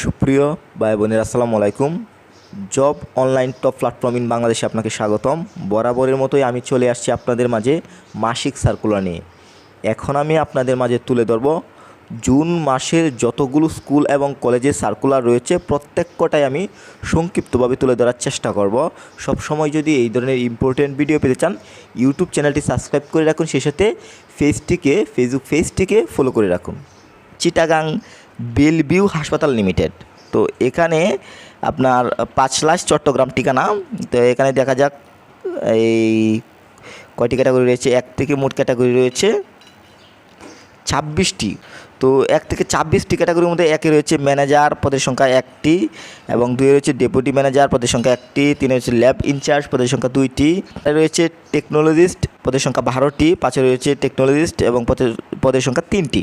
সুপ্রিয় ভাই বোনের, আসসালামু আলাইকুম। Job online top platform in বাংলাদেশে আপনাকে স্বাগতম। বরাবরের মতোই আমি চলে আসছি আপনাদের মাঝে মাসিক সার্কুলার নিয়ে। এখন আমি আপনাদের মাঝে তুলে ধরব জুন মাসের যতগুলো স্কুল এবং কলেজের সার্কুলার রয়েছে প্রত্যেক প্রত্যেকটাই আমি সংক্ষিপ্তভাবে তুলে ধরার চেষ্টা করব। সব সময় যদি এই ধরনের ইম্পর্টেন্ট ভিডিও পেতে চান ইউটিউব চ্যানেলটি সাবস্ক্রাইব করে রাখুন। সেই সাথে ফেসটিকে ফেসবুক পেজটিকে ফলো করে রাখুন। চিটাগাং বেলভিউ হাসপাতাল লিমিটেড। তো এখানে আপনার পাঁচ পাঁচলাশ চট্টগ্রাম ঠিকানা। তো এখানে দেখা যাক, এই কয়টি ক্যাটাগরি রয়েছে? এক থেকে মোট ক্যাটাগরি রয়েছে ছাব্বিশটি। তো এক থেকে ছাব্বিশটি ক্যাটাগরির মধ্যে একে রয়েছে ম্যানেজার পদের সংখ্যা একটি এবং দুই রয়েছে ডেপুটি ম্যানেজার পদের সংখ্যা একটি, তিনে রয়েছে ল্যাব ইনচার্জ পদের সংখ্যা দুইটি রয়েছে টেকনোলজিস্ট পদের সংখ্যা বারোটি, পাঁচে রয়েছে টেকনোলজিস্ট এবং পদের পদের সংখ্যা তিনটি।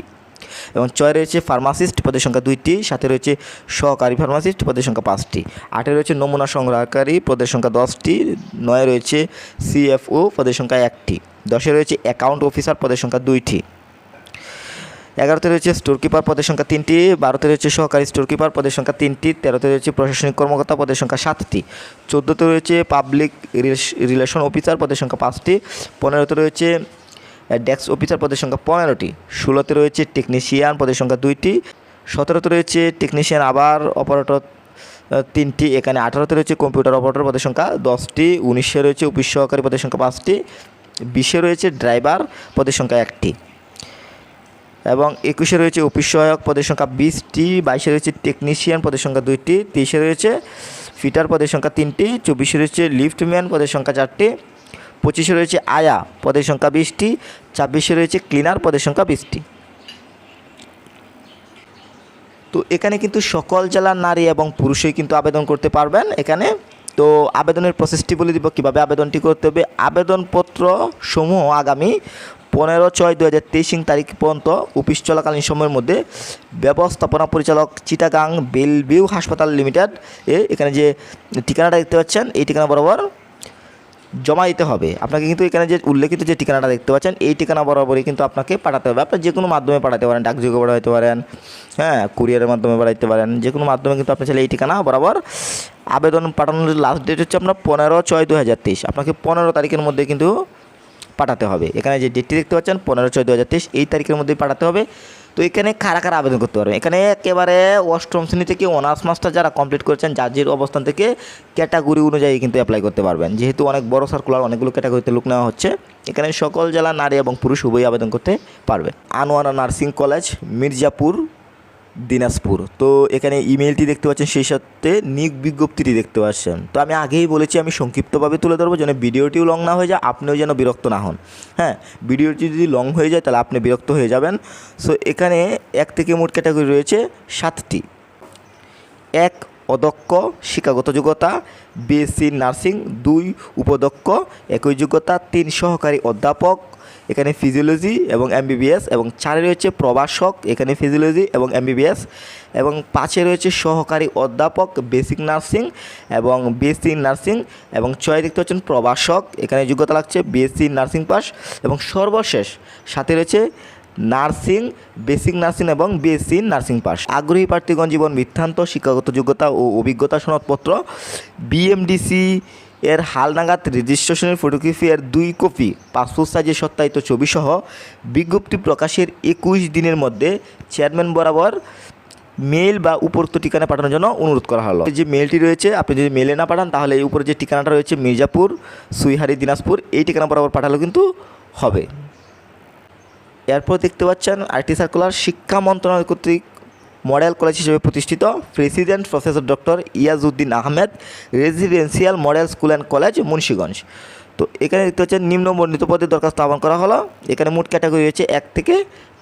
এবং ছয় রয়েছে ফার্মাসিস্ট পদের সংখ্যা দুইটি, সাথে রয়েছে সহকারী ফার্মাসিস্ট পদের সংখ্যা পাঁচটি। আটে রয়েছে নমুনা সংগ্রহকারী, পদের সংখ্যা দশটি। নয় রয়েছে সিএফও পদের সংখ্যা একটি। দশে রয়েছে অ্যাকাউন্ট অফিসার পদের সংখ্যা দুইটি। এগারোতে রয়েছে স্টোর কিপার পদের সংখ্যা তিনটি। বারোতে রয়েছে সহকারী স্টোর কিপার পদের সংখ্যা তিনটি। তেরোতে রয়েছে প্রশাসনিক কর্মকর্তা, পদের সংখ্যা সাতটি। চোদ্দোতে রয়েছে পাবলিক রিলেশন অফিসার পদের সংখ্যা পাঁচটি। পনেরোতে রয়েছে ডেস্ক অফিসার পদের সংখ্যা পনেরোটি। ষোলোতে রয়েছে টেকনিশিয়ান পদের সংখ্যা দুইটি। সতেরোতে রয়েছে টেকনিশিয়ান আবার অপারেটর তিনটি। এখানে আঠারোতে রয়েছে কম্পিউটার অপারেটর পদের সংখ্যা দশটি। উনিশে রয়েছে অফিস সহকারী পদের সংখ্যা পাঁচটি। বিশে রয়েছে ড্রাইভার পদের সংখ্যা একটি। এবং একুশে রয়েছে অফিস সহায়ক পদের সংখ্যা বিশটি। বাইশে রয়েছে টেকনিশিয়ান পদের সংখ্যা দুইটি। তেইশে রয়েছে ফিটার পদের সংখ্যা তিনটি। চব্বিশে রয়েছে লিফটম্যান পদের সংখ্যা চারটি। পঁচিশে রয়েছে আয়া, পদের সংখ্যা বিশটি। ছাব্বিশে রয়েছে ক্লিনার, পদের সংখ্যা বিশটি। তো এখানে কিন্তু সকল জেলার নারী এবং পুরুষই কিন্তু আবেদন করতে পারবেন এখানে। তো আবেদনের প্রসেসটি বলে দিব কীভাবে আবেদনটি করতে হবে। আবেদনপত্র সমূহ আগামী পনেরো ছয় দু হাজার তেইশ তারিখ পর্যন্ত অফিস চলাকালীন সময়ের মধ্যে ব্যবস্থাপনা পরিচালক চিটাগাং বেলভিউ হাসপাতাল লিমিটেড এ এখানে যে ঠিকানাটা দেখতে পাচ্ছেন, এই ঠিকানা বরাবর জমা দিতে হবে। আপনাকে কিন্তু এখানে যে উল্লেখিত যে ঠিকানাটা দেখতে পাচ্ছেন, এই ঠিকানা বরাবরই কিন্তু আপনাকে পাঠাতে হবে। আপনার যে কোনো মাধ্যমে পাঠাতে পারেন, ডাকযোগে পাঠাতে পারেন হ্যাঁ কুরিয়ারের মাধ্যমে পাঠাতে পারেন যে কোনো মাধ্যমে কিন্তু আপনি চাইলে এই ঠিকানা বরাবর আবেদন পাঠানোর লাস্ট ডেট হচ্ছে আপনার পনেরো ছয় দু হাজার তেইশ। আপনাকে পনেরো তারিখের মধ্যে কিন্তু পাঠাতে হবে। এখানে যে ডেটটি দেখতে পাচ্ছেন, পনেরো ছয় দু হাজার তেইশ, এই তারিখের মধ্যেই পাঠাতে হবে। তো এখানে কারা কারা আবেদন করতে পারবেন? এখানে একেবারে অষ্টম শ্রেণি থেকে অনার্স মাস্টার যারা কমপ্লিট করেছেন জাজির অবস্থান থেকে ক্যাটাগরি অনুযায়ী কিন্তু অ্যাপ্লাই করতে পারবেন। যেহেতু অনেক বড় সার্কুলার অনেকগুলো ক্যাটাগরিতে লোক নেওয়া হচ্ছে, এখানে সকল জেলা নারী এবং পুরুষ উভয়ই আবেদন করতে পারবে। Anowara nursing college, Mirzapur Dinajpur. তো এখানে ইমেলটি দেখতে পাচ্ছেন, সেই সাথে নিক বিজ্ঞপ্তিটি দেখতে পাচ্ছেন। তো আমি আগেই বলেছি, আমি সংক্ষিপ্তভাবে তুলে ধরবো, যেন ভিডিওটিও লং না হয়ে যায়, আপনিও যেন বিরক্ত না হন। হ্যাঁ ভিডিওটি যদি লং হয়ে যায়, তাহলে আপনি বিরক্ত হয়ে যাবেন। সো এখানে এক থেকে মোট ক্যাটাগরি রয়েছে সাতটি। এক অদক্ষ শিক্ষাগত যোগ্যতা বিএসসি নার্সিং দুই, উপদক্ষ, একই যোগ্যতা, তিন, সহকারী অধ্যাপক এখানে ফিজিওলজি এবং এমবিবিএস এবং চারে রয়েছে প্রভাষক, এখানে ফিজিওলজি এবং এমবিবিএস এবং পাঁচে রয়েছে সহকারী অধ্যাপক বেসিক নার্সিং এবং বিএসসি নার্সিং এবং ছয় দেখতে পাচ্ছেন প্রভাষক, এখানে যোগ্যতা লাগছে বিএসসি নার্সিং পাস এবং সর্বশেষ সাথে রয়েছে নার্সিং, বেসিক নার্সিং এবং বিএসসি নার্সিং পাস। আগ্রহী প্রার্থীগণ, জীবন বৃত্তান্ত, শিক্ষাগত যোগ্যতা ও অভিজ্ঞতা সনদপত্র বিএমডিসি এর হালনাগাদ রেজিস্ট্রেশনের ফটোগ্রাফি এর দুই কপি, পাসপোর্ট সাইজের সত্যায়িত ছবিসহ বিজ্ঞপ্তি প্রকাশের একুশ দিনের মধ্যে চেয়ারম্যান বরাবর মেল বা উপরোক্ত ঠিকানা পাঠানোর জন্য অনুরোধ করা হলো। যে মেলটি রয়েছে, আপনি যদি মেলে না পাঠান, তাহলে এই উপরে যে ঠিকানাটা রয়েছে, মির্জাপুর, সুইহারি, দিনাজপুর, এই ঠিকানা বরাবর পাঠালেও কিন্তু হবে। এরপর দেখতে পাচ্ছেন আইটি সার্কুলার শিক্ষা মন্ত্রণালয় কর্তৃক মডেল কলেজ হিসেবে প্রতিষ্ঠিত president professor doctor Iajuddin Ahmed residential model school and college Munshiganj. তো এখানে দেখতে পাচ্ছেন নিম্ন বর্ণিত পদে দরখাস্ত আহ্বান করা হলো। এখানে মোট ক্যাটাগরি রয়েছে এক থেকে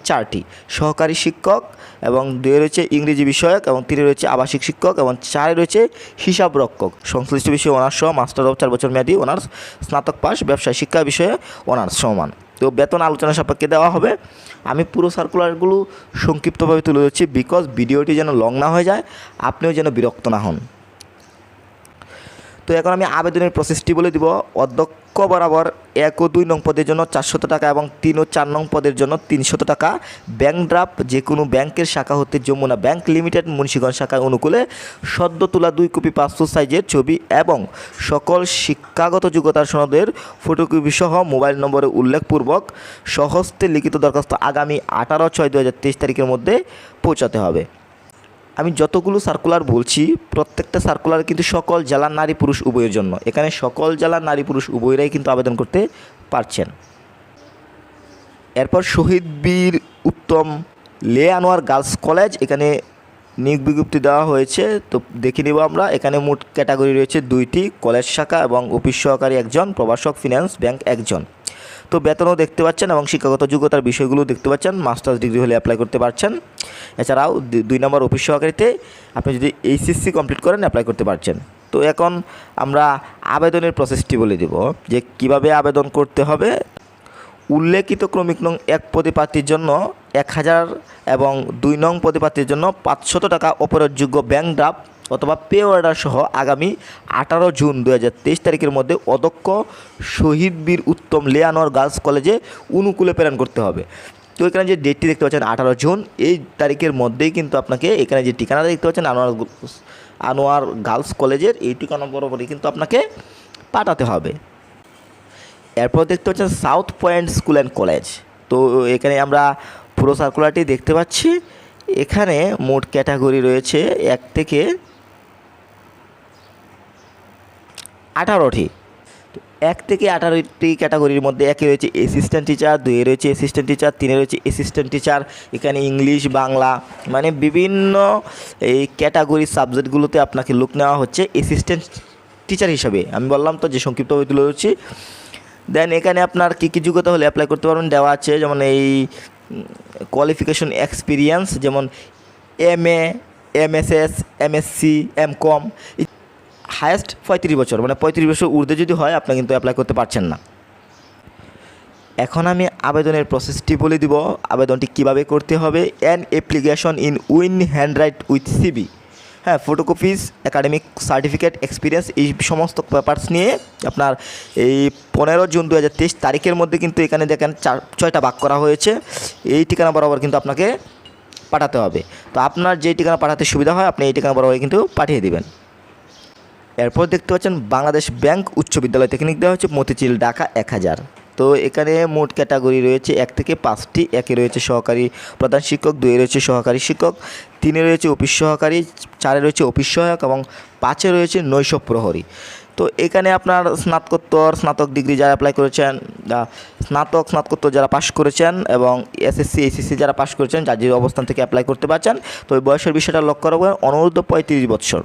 চারটি। সহকারী শিক্ষক এবং দুয়ে রয়েছে ইংরেজি বিষয়ক এবং তিনে রয়েছে আবাসিক শিক্ষক এবং চারে রয়েছে হিসাব রক্ষক সংশ্লিষ্ট বিষয়ে অনার্স সহ মাস্টার অফ চার বছর মেয়াদী অনার্স, স্নাতক পাস ব্যবসায় শিক্ষা বিষয়ে অনার্স সমান। তো বেতন আলোচনা সাপেক্ষে দেওয়া হবে। আমি পুরো সার্কুলারগুলো সংক্ষিপ্তভাবে তুলে ধরছি বিকজ ভিডিওটি যেন লং না হয়ে যায়, আপনিও যেন বিরক্ত না হন। তো এখন আমি আবেদনের প্রসেসটি বলে দিব। অধ্যক্ষ বরাবর এক ও দুই নং পদের জন্য চারশত টাকা এবং তিন ও চার নং পদের জন্য তিনশত টাকা। ব্যাংক ড্রাফট যে কোনো ব্যাংকের শাখা হতে যমুনা ব্যাংক লিমিটেড মুন্সিগঞ্জ শাখায় অনুকূলে সদ্য তোলা দুই কপি পাসপোর্ট সাইজের ছবি এবং সকল শিক্ষাগত যোগ্যতার সনদের ফটোকপি সহ মোবাইল নম্বরে উল্লেখপূর্বক সহস্তে লিখিত দরখাস্ত আগামী আঠারো ছয় দু তারিখের মধ্যে পৌঁছাতে হবে। আমি যতগুলো সার্কুলার বলছি, প্রত্যেকটা সার্কুলার কিন্তু সকল জেলার নারী পুরুষ উভয়ের জন্য। এখানে সকল জেলার নারী পুরুষ উভয়রাই কিন্তু আবেদন করতে পারছেন। এরপর শহীদ বীর উত্তম লে আনোয়ার গার্লস কলেজ, এখানে নিয়োগ বিজ্ঞপ্তি দেওয়া হয়েছে। তো দেখে নেব আমরা, এখানে মোট ক্যাটাগরি রয়েছে দুইটি, কলেজ শাখা এবং অফিস সহকারী একজন, প্রভাষক ফিনান্স ব্যাংক একজন। তো বেতনও দেখতে পাচ্ছেন এবং শিক্ষাগত যোগ্যতার বিষয়গুলো দেখতে পাচ্ছেন, মাস্টার্স ডিগ্রি হলে অ্যাপ্লাই করতে পারছেন। এছাড়াও দুই নম্বর অফিস সহকারীতে আপনি যদি এইচএসসি কমপ্লিট করেন অ্যাপ্লাই করতে পারছেন। তো এখন আমরা আবেদনের প্রসেসটি বলে দেব যে কীভাবে আবেদন করতে হবে। উল্লেখিত ক্রমিক নং এক প্রতিপ্রার্থীর জন্য এক হাজার এবং দুই নং প্রতিপ্রার্থীর জন্য পাঁচশত টাকা অপরাধযোগ্য ব্যাংক ড্রাফট অথবা পে অর্ডার সহ আগামী আঠারো জুন দু হাজার তেইশ তারিখের মধ্যে অধ্যক্ষ শহীদ বীর উত্তম লেয়ানোর গার্লস কলেজে অনুকূলে প্রেরণ করতে হবে। তো এখানে যে ডেটটি দেখতে পাচ্ছেন আঠারো জুন, এই তারিখের মধ্যেই কিন্তু আপনাকে এখানে যে ঠিকানাটা দেখতে পাচ্ছেন আনোয়ার আনোয়ার গার্লস কলেজের, এই ঠিকানা বরাবরই কিন্তু আপনাকে পাঠাতে হবে। এরপর দেখতে পাচ্ছেন south point school and college. তো এখানে আমরা পুরো সার্কুলারটি দেখতে পাচ্ছি। এখানে মোট ক্যাটাগরি রয়েছে এক থেকে আঠারোটি। তো এক থেকে আঠারোটি ক্যাটাগরির মধ্যে একে রয়েছে অ্যাসিস্ট্যান্ট টিচার দুয়ে রয়েছে অ্যাসিস্ট্যান্ট টিচার তিনে রয়েছে অ্যাসিস্ট্যান্ট টিচার এখানে ইংলিশ, বাংলা মানে বিভিন্ন এই ক্যাটাগরি সাবজেক্টগুলোতে আপনাকে লুক নেওয়া হচ্ছে অ্যাসিস্ট্যান্ট টিচার হিসাবে। আমি বললাম তো যে সংক্ষিপ্তভাবে তুলে ধরছি। দেন এখানে আপনার কী কী যোগ্যতা হলে অ্যাপ্লাই করতে পারবেন দেওয়া আছে, যেমন এই কোয়ালিফিকেশন এক্সপিরিয়েন্স যেমন M A M S S M S C M com highest পঁয়ত্রিশ বছর মানে পঁয়ত্রিশ বছর ঊর্ধ্বে যদি হয় আপনি কিন্তু অ্যাপ্লাই করতে পারছেন না। এখন আমি আবেদনের প্রসেসটি বলে দিব, আবেদনটি কীভাবে করতে হবে। An application in win handwrite with CV হ্যাঁ ফটোকপিস একাডেমিক সার্টিফিকেট এক্সপিরিয়েন্স এই সমস্ত পেপার্স নিয়ে আপনার এই পনেরো জুন দু হাজার তেইশ তারিখের মধ্যে কিন্তু এখানে দেখেন চার, ছয়টা ভাগ করা হয়েছে। এই ঠিকানা বরাবর কিন্তু আপনাকে পাঠাতে হবে। তো আপনার যে ঠিকানা পাঠাতে সুবিধা হয়, আপনি এই ঠিকানা বরাবর কিন্তু পাঠিয়ে দিবেন। এরপর দেখতে পাচ্ছেন বাংলাদেশ ব্যাংক উচ্চ বিদ্যালয় টেকনিক দেওয়া হচ্ছে মতিঝিল, ঢাকা এক হাজার। তো এখানে মোট ক্যাটাগরি রয়েছে এক থেকে পাঁচটি। একে রয়েছে সহকারী প্রধান শিক্ষক দুয়ে রয়েছে সহকারী শিক্ষক, তিনে রয়েছে অফিস সহকারী, চারে রয়েছে অফিস সহায়ক এবং পাঁচে রয়েছে নৈশ প্রহরী। তো এখানে আপনার স্নাতকোত্তর, স্নাতক ডিগ্রি যারা অ্যাপ্লাই করেছেন স্নাতক, স্নাতকোত্তর যারা পাশ করেছেন এবং এসএসসি এসএসসি যারা পাশ করেছেন, যার যে অবস্থান থেকে অ্যাপ্লাই করতে পারছেন, তো ওই বয়সের বিষয়টা লক্ষ্য রাখবেন, অনুরোধ পঁয়ত্রিশ বৎসর।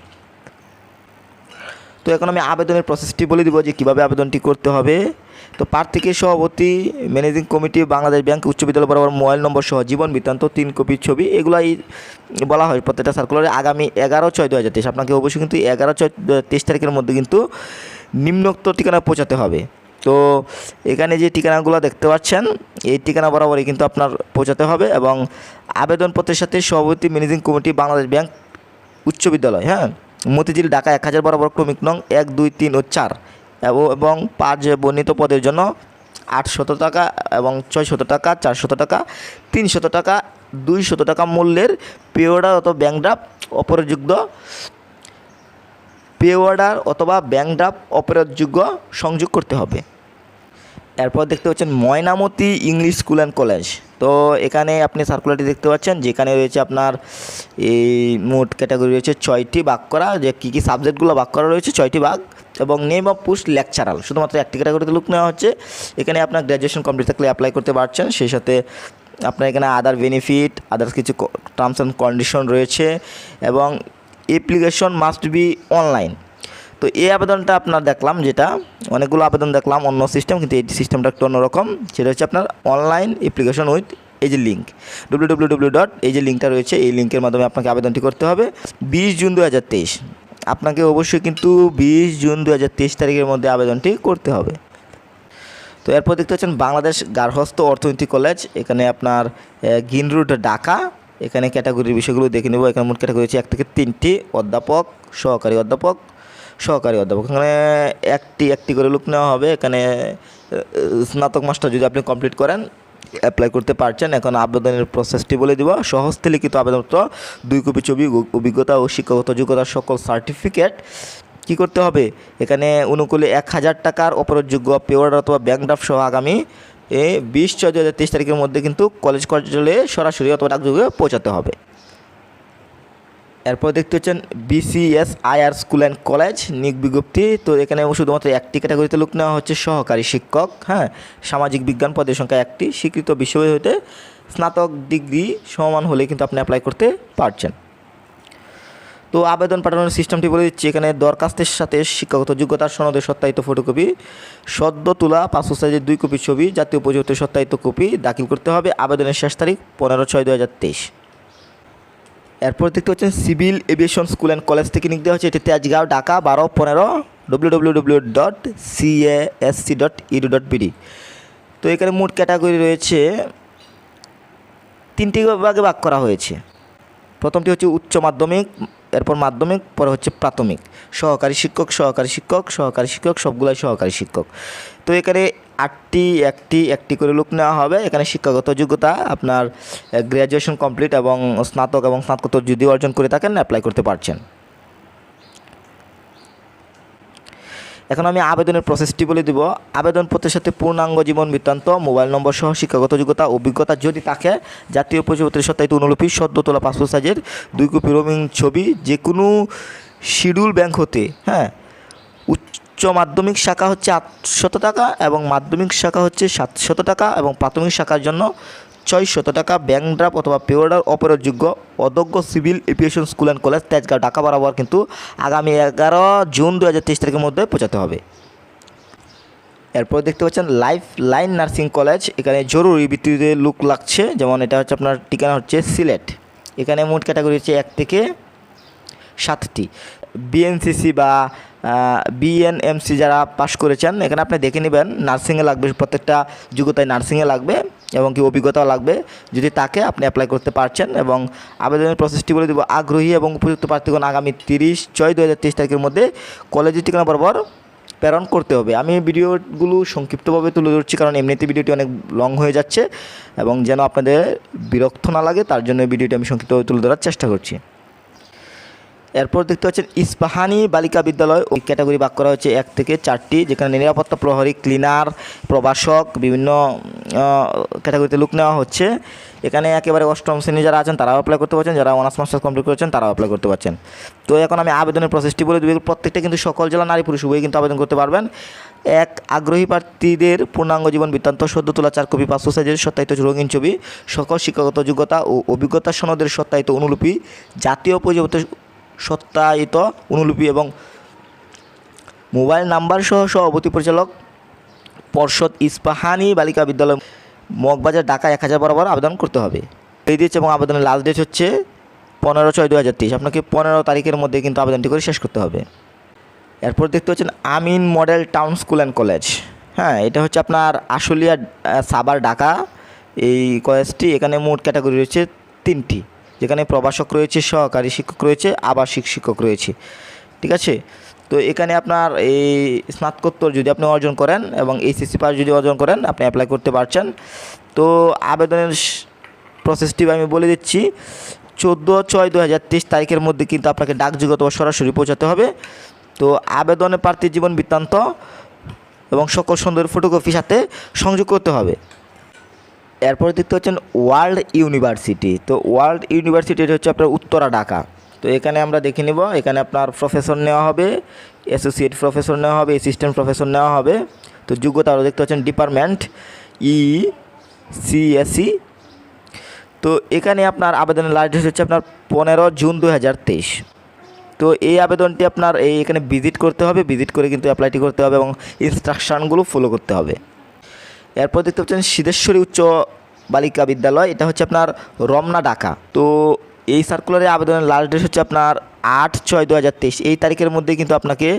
তো এখন আমি আবেদনের প্রসেসটি বলে দিব যে কীভাবে আবেদনটি করতে হবে। তো প্রার্থীকে সভাপতি ম্যানেজিং কমিটি বাংলাদেশ ব্যাংক উচ্চ বিদ্যালয় বরাবর মোবাইল নম্বর সহ জীবন বৃত্তান্ত, তিন কপির ছবি, এগুলাই বলা হয় প্রত্যেকটা সার্কুলারে আগামী এগারো ছয় দু হাজার তেইশ। আপনাকে অবশ্যই কিন্তু এগারো ছয় দু তেইশ তারিখের মধ্যে কিন্তু নিম্নোক্ত ঠিকানা পৌঁছাতে হবে। তো এখানে যে ঠিকানাগুলো দেখতে পাচ্ছেন, এই ঠিকানা বরাবরই কিন্তু আপনার পৌঁছাতে হবে এবং আবেদনপত্রের সাথে সভাপতি ম্যানেজিং কমিটি বাংলাদেশ ব্যাংক উচ্চ বিদ্যালয় হ্যাঁ? মতিঝিল, ঢাকা এক হাজার বরাবর ক্রমিক নং এক, দুই, তিন ও চার। এবং পাঁচ বর্ণিত পদের জন্য আটশত টাকা এবং ছয়শত টাকা চারশত টাকা তিনশত টাকা দুইশত টাকা মূল্যের পে অর্ডার অথবা ব্যাংক ড্রাফট অপরযোগ্য পে অর্ডার অথবা ব্যাংক ড্রাফট অপরাধযোগ্য সংযোগ করতে হবে। এরপর দেখতে পাচ্ছেন Mainamati English school and college. তো এখানে আপনি সার্কুলারটি দেখতে পাচ্ছেন, যেখানে রয়েছে আপনার এই মোট ক্যাটাগরি রয়েছে ছয়টি ভাগ করা, যে কী কী সাবজেক্টগুলো ভাগ করা রয়েছে, ছয়টি ভাগ, এবং নেম অফ পোস্ট লেকচারাল শুধুমাত্র একটি ক্যাটাগরিতে লুক নেওয়া হচ্ছে। এখানে আপনার গ্র্যাজুয়েশন কমপ্লিট থাকলে অ্যাপ্লাই করতে পারছেন, সেই সাথে আপনার এখানে আদার বেনিফিট আদার্স কিছু টার্মস অ্যান্ড কন্ডিশন রয়েছে, এবং অ্যাপ্লিকেশন মাস্ট বি অনলাইন তো এই আবেদনটা আপনার দেখলাম যেটা, অনেকগুলো আবেদন দেখলাম, অন্য সিস্টেম কিন্তু এই সিস্টেমটা একটু অন্যরকম। সেটা হচ্ছে আপনার অনলাইন অ্যাপ্লিকেশন উইথ এই যে লিঙ্ক ডব্লিউ ডট এই যে লিঙ্কটা রয়েছে, এই লিঙ্কের মাধ্যমে আপনাকে আবেদনটি করতে হবে। বিশ জুন দু হাজার তেইশ। আপনাকে অবশ্যই কিন্তু বিশ জুন দু হাজার তেইশ তারিখের মধ্যে আবেদনটি করতে হবে। তো এরপর দেখতে পাচ্ছেন, বাংলাদেশ গার্হস্থ অর্থনীতি কলেজ, এখানে আপনার গ্রিন রুট ঢাকা। এখানে ক্যাটাগরির বিষয়গুলো দেখে নেব। এখানে মোট ক্যাটাগরি হচ্ছে এক থেকে তিনটি, অধ্যাপক, সহকারী অধ্যাপক। সহকারী অধ্যাপক। এখানে একটি একটি করে লুক নেওয়া হবে। এখানে স্নাতক মাস্টার যদি আপনি কমপ্লিট করেন অ্যাপ্লাই করতে পারছেন, এখন আবেদনের প্রসেসটি বলে দিব। সহজতে লিখিত আবেদনপত্র, দুই কপি ছবি অভিজ্ঞতা ও শিক্ষাগত যোগ্যতার সকল সার্টিফিকেট কি করতে হবে? এখানে অনুকূলে এক হাজার টাকার অপরযোগ্য পেওয়ার অথবা ব্যাংক ড্রাফট সহ আগামী, এ, বিশ ছয় দু হাজার তেইশ তারিখের মধ্যে কিন্তু কলেজ কার্যালয়ে সরাসরি অথবা ডাকযোগে পৌঁছাতে হবে। এরপর দেখতে হচ্ছেন BCS IR school and college নিক বিজ্ঞপ্তি। তো এখানে শুধুমাত্র একটি ক্যাটাগরিতে লোক নেওয়া হচ্ছে, সহকারী শিক্ষক হ্যাঁ? সামাজিক বিজ্ঞান, পদের সংখ্যা একটি, স্বীকৃত বিষয় হতে স্নাতক ডিগ্রি সমান হলে কিন্তু আপনি অ্যাপ্লাই করতে পারছেন। তো আবেদন পাঠানোর সিস্টেমটি বলে দিচ্ছি, এখানে দরখাস্তের সাথে শিক্ষাগত যোগ্যতার সনদের সত্যায়িত ফটোকপি সদ্য তোলা পাঁচশো সাইজের দুই কপি ছবি, জাতীয় প্রযুক্তির সত্যায়িত কপি দাখিল করতে হবে। আবেদনের শেষ তারিখ পনেরো ছয় দু হাজার তেইশ। এরপর দেখতে পাচ্ছেন civil aviation school and college থেকে নিক দেওয়া হচ্ছে এটি তেজগাঁও ঢাকা, বারো, পনেরো ডব্লিউ ডট ডট ডট তো এখানে মোট ক্যাটাগরি রয়েছে, তিনটি বিভাগে ভাগ করা হয়েছে। প্রথমটি হচ্ছে উচ্চ মাধ্যমিক, এরপর মাধ্যমিক, পরে হচ্ছে প্রাথমিক। সহকারী শিক্ষক সহকারী শিক্ষক সহকারী শিক্ষক, সবগুলাই সহকারী শিক্ষক। তো এখানে আটটি, একটি একটি করে লোক নেওয়া হবে। এখানে শিক্ষাগত যোগ্যতা, আপনার গ্র্যাজুয়েশন কমপ্লিট এবং স্নাতক এবং স্নাতকোত্তর যদি অর্জন করে থাকেন অ্যাপ্লাই করতে পারছেন। এখন আমি আবেদনের প্রসেসটি বলে দিব। আবেদনপত্রের সাথে পূর্ণাঙ্গ জীবন বৃত্তান্ত, মোবাইল নম্বর সহ শিক্ষাগত যোগ্যতা, অভিজ্ঞতা যদি থাকে, জাতীয় পরিচয়পত্রের সত্যায়িত অনুলিপি সদ্য তোলা পাসপোর্ট সাইজের দুই কপি রঙিন ছবি যে কোনো শিডিউল ব্যাংক হতে হ্যাঁ উচ্চ মাধ্যমিক শাখা হচ্ছে আটশত টাকা এবং মাধ্যমিক শাখা হচ্ছে সাতশত টাকা এবং প্রাথমিক শাখার জন্য ছয়শত টাকা ব্যাংক ড্রাফট অথবা পেওয়ার্ডার অপরযোগ্য অদক্ষ civil aviation school and college Tejgaon, Dhaka বরাবর কিন্তু আগামী এগারো জুন দু হাজার তেইশ তারিখের মধ্যে পৌঁছাতে হবে। এরপর দেখতে পাচ্ছেন লাইফ লাইন নার্সিং কলেজ এখানে জরুরি ভিত্তিতে লুক লাগছে। যেমন এটা হচ্ছে আপনার ঠিকানা হচ্ছে সিলেট। এখানে মোট ক্যাটাগরি হচ্ছে এক থেকে সাতটি। বিএনসিসি বা বিএনএমসি যারা পাশ করেছেন, এখানে আপনি দেখে নেবেন নার্সিংয়ে লাগবে প্রত্যেকটা যোগ্যতায় নার্সিংয়ে লাগবে এবং কি অভিজ্ঞতাও লাগবে। যদি তাকে আপনি অ্যাপ্লাই করতে পারছেন এবং আবেদনের প্রসেসটি বলে দেব, আগ্রহী এবং উপযুক্ত প্রার্থীগণ আগামী তিরিশ ছয় দু তারিখের মধ্যে কলেজের ঠিকানা বরাবর প্রেরণ করতে হবে। আমি ভিডিওগুলো সংক্ষিপ্তভাবে তুলে ধরছি কারণ এমনিতে ভিডিওটি অনেক লং হয়ে যাচ্ছে এবং যেন আপনাদের বিরক্ত না লাগে, তার জন্য ভিডিওটি আমি সংক্ষিপ্তভাবে তুলে ধরার চেষ্টা করছি। এরপর দেখতে পাচ্ছেন ইস্পাহানি বালিকা বিদ্যালয় ওই ক্যাটাগরি ভাগ করা হয়েছে এক থেকে চারটি, যেখানে নিরাপত্তা প্রহরী, ক্লিনার প্রবাসক বিভিন্ন ক্যাটাগরিতে লুক নেওয়া হচ্ছে। এখানে একেবারে অষ্টম শ্রেণি যারা আছেন, তারাও অ্যাপ্লাই করতে পারছেন। যারা অনার্স মাস্টার্স কমপ্লিট করেছেন, তারাও অ্যাপ্লাই করতে পারছেন। তো এখন আমি আবেদনের প্রসেসটি বলে দেবো। প্রত্যেকটা কিন্তু সকল জেলা নারী পুরুষ উভয়ই কিন্তু আবেদন করতে পারবেন। এক, আগ্রহী প্রার্থীদের পূর্ণাঙ্গ জীবন, বৃত্তান্ত, সদ্য তোলা চার কপি, পাঁচশো সাইজের সত্যায়িত রঙিন ছবি, সকল শিক্ষাগত যোগ্যতা ও অভিজ্ঞতা সনদের সত্যায়িত অনুলিপি, জাতীয় সত্যায়িত অনুলিপি এবং মোবাইল নাম্বার সহ সভাপতি পরিচালক পর্ষদ ইস্পাহানি বালিকা বিদ্যালয় মগবাজার ঢাকা এক হাজার বরাবর আবেদন করতে হবে। এই দিয়েছে এবং আবেদনের লাস্ট ডেট হচ্ছে পনেরো ছয় দু হাজার তেইশ। আপনাকে পনেরো তারিখের মধ্যে কিন্তু আবেদনটি করে শেষ করতে হবে। এরপর দেখতে পাচ্ছেন Amin model town school and college. হ্যাঁ এটা হচ্ছে আপনার আশুলিয়া সাবার ঢাকা। এই কলেজটি এখানে মোট ক্যাটাগরি রয়েছে তিনটি। যেখানে প্রবাসক রয়েছে, সহকারী শিক্ষক রয়েছে, আবাসিক শিক্ষক রয়েছে। ঠিক আছে? তো এখানে আপনার এই স্নাতকোত্তর যদি আপনি অর্জন করেন এবং এইচএসসি পাস যদি অর্জন করেন, আপনি অ্যাপ্লাই করতে পারছেন। তো আবেদনের প্রসেসটি আমি বলে দিচ্ছি, চোদ্দ ছয় দু হাজার তেইশ তারিখের মধ্যে কিন্তু আপনাকে ডাকযোগে অথবা সরাসরি পৌঁছাতে হবে। তো আবেদনে প্রার্থীর জীবন বৃত্তান্ত এবং সকল সুন্দর ফটোকপি সাথে সংযোগ করতে হবে। এরপর দেখতে হচ্ছেন ওয়ার্ল্ড ইউনিভার্সিটি। তো ওয়ার্ল্ড ইউনিভার্সিটি হচ্ছে আপনার উত্তরা, ঢাকা। তো এখানে আমরা দেখে নিব, এখানে আপনার প্রফেসর নেওয়া হবে অ্যাসোসিয়েট প্রফেসর নেওয়া হবে অ্যাসিস্ট্যান্ট প্রফেসর নেওয়া হবে। তো যোগ্যতা আরও দেখতে পাচ্ছেন ডিপার্টমেন্ট ই সিএসি তো এখানে আপনার আবেদনের লাস্ট ডেট হচ্ছে আপনার পনেরো জুন দু হাজার তেইশ। তো এই আবেদনটি আপনার এই এখানে ভিজিট করতে হবে, ভিজিট করে কিন্তু অ্যাপ্লাইটি করতে হবে এবং ইনস্ট্রাকশানগুলো ফলো করতে হবে। এরপর দেখতে পাচ্ছেন সিদ্ধেশ্বরী উচ্চ বালিকা বিদ্যালয়, এটা হচ্ছে আপনার রমনা, ঢাকা। তো এই সার্কুলারে আবেদনের লাস্ট ডেট হচ্ছে আপনার আট ছয় দু হাজার তেইশ। এই তারিখের মধ্যে কিন্তু আপনাকে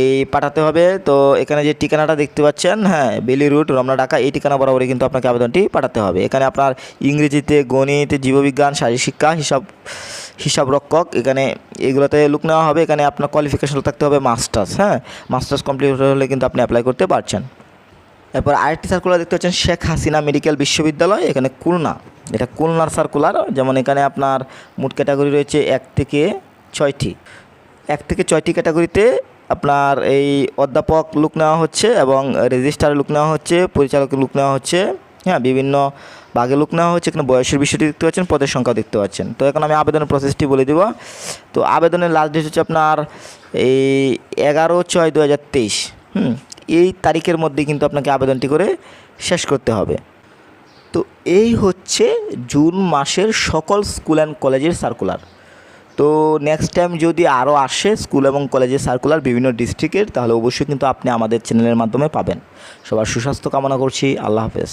এই পাঠাতে হবে। তো এখানে যে ঠিকানাটা দেখতে পাচ্ছেন হ্যাঁ বেলি রুট, রমনা, ঢাকা, এই ঠিকানা বরাবরই কিন্তু আপনাকে আবেদনটি পাঠাতে হবে। এখানে আপনার ইংরেজিতে, গণিত, জীববিজ্ঞান শারীরশিক্ষা হিসাব হিসাব রক্ষক, এখানে এগুলোতে লুক নেওয়া হবে। এখানে আপনার কোয়ালিফিকেশন থাকতে হবে মাস্টার্স হ্যাঁ মাস্টার্স কমপ্লিট হলে কিন্তু আপনি অ্যাপ্লাই করতে পারছেন। এরপর আরেকটি সার্কুলার দেখতে পাচ্ছেন, শেখ হাসিনা মেডিকেল বিশ্ববিদ্যালয়, এখানে খুলনা। এটা খুলনার সার্কুলার যেমন এখানে আপনার মোট ক্যাটাগরি রয়েছে এক থেকে ছয়টি। এক থেকে ছয়টি ক্যাটাগরিতে আপনার এই অধ্যাপক লুক নেওয়া হচ্ছে এবং রেজিস্ট্রার লুক নেওয়া হচ্ছে পরিচালকের লুক নেওয়া হচ্ছে হ্যাঁ বিভিন্ন বাঘে লুক নেওয়া হচ্ছে। এখানে বয়সের বিষয়টি দেখতে পাচ্ছেন, পদের সংখ্যাও দেখতে পাচ্ছেন। তো এখন আমি আবেদনের প্রসেসটি বলে দেবো। তো আবেদনের লাস্ট ডেট হচ্ছে আপনার এই এগারো ছয় দু হাজার তেইশ, হুম এই তারিখের মধ্যে কিন্তু আপনাকে আবেদনটি করে শেষ করতে হবে। তো এই হচ্ছে জুন মাসের সকল স্কুল অ্যান্ড কলেজের সার্কুলার। তো নেক্সট টাইম যদি আরও আসে স্কুল এবং কলেজের সার্কুলার বিভিন্ন ডিস্ট্রিক্টের তাহলে অবশ্যই কিন্তু আপনি আমাদের চ্যানেলের মাধ্যমে পাবেন। সবার সুস্বাস্থ্য কামনা করছি। আল্লাহ হাফেজ।